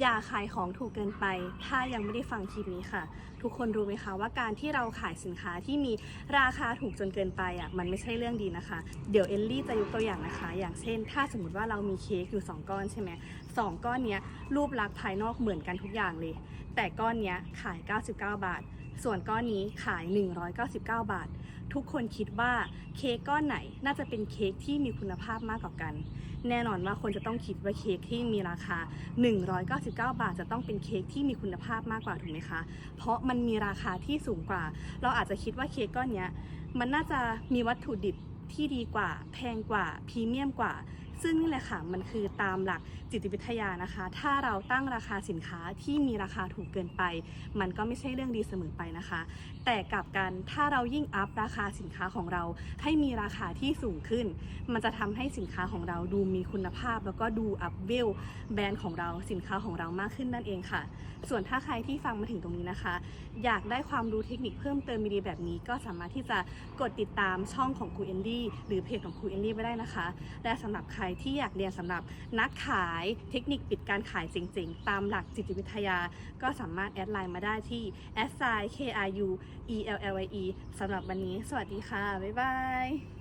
อย่าขายของถูกเกินไป ถ้ายังไม่ได้ฟังคลิปนี้ค่ะ ทุกคนรู้ไหมคะว่าการที่เราขายสินค้าที่มีราคาถูกจนเกินไปอะมันไม่ใช่เรื่องดีนะคะ เดี๋ยวเอลลี่จะยกตัวอย่างนะคะ อย่างเช่น ถ้าสมมติว่าเรามีเค้กอยู่ 2 ก้อนใช่ไหมสองก้อนเนี้ยรูปลักษณ์ภายนอกเหมือนกันทุกอย่างเลย แต่ก้อนเนี้ยขาย 99 บาท ส่วนก้อนนี้ขาย 199 บาท ทุกคนคิดว่าเค้กก้อนไหนน่าจะเป็นเค้กที่มีคุณภาพมากกว่ากัน แน่นอนว่าคนจะต้องคิดว่าเค้กที่มีราคา 199 บาท จะต้องเป็นเค้กที่มีคุณภาพมากกว่าถูกไหมคะ เพราะมันมีราคาที่สูงกว่า เราอาจจะคิดว่าเค้กก้อนนี้มันน่าจะมีวัตถุดิบที่ดีกว่า แพงกว่าพรีเมียมกว่า ซึ่งนี่แหละค่ะมันคือตามหลักจิตวิทยานะคะ ถ้าเราตั้งราคาสินค้าที่มีราคาถูกเกินไป มันก็ไม่ใช่เรื่องดีเสมอไปนะคะ แต่กลับกันถ้าเรายิ่งอัพราคาสินค้าของเราให้มีราคาที่สูงขึ้น มันจะทำให้สินค้าของเราดูมีคุณภาพ แล้วก็ดูอัพเวลแบรนด์ของเราสินค้าของเรามากขึ้นนั่นเองค่ะ ส่วนถ้าใครที่ฟังมาถึงตรงนี้นะคะ อยากได้ความรู้เทคนิคเพิ่มเติมดีๆแบบนี้ก็สามารถที่จะกดติดตามช่องของครูเอนดี้หรือเพจของครูเอนดี้ไว้ได้นะคะ และสำหรับใครที่อยากเรียนสำหรับนักขายเทคนิคปิดการขายจริงๆ ตามหลักจิตวิทยา ก็สามารถแอดไลน์มาได้ที่ s i k r u e l l y e สำหรับวันนี้ สวัสดีค่ะ บ๊ายบาย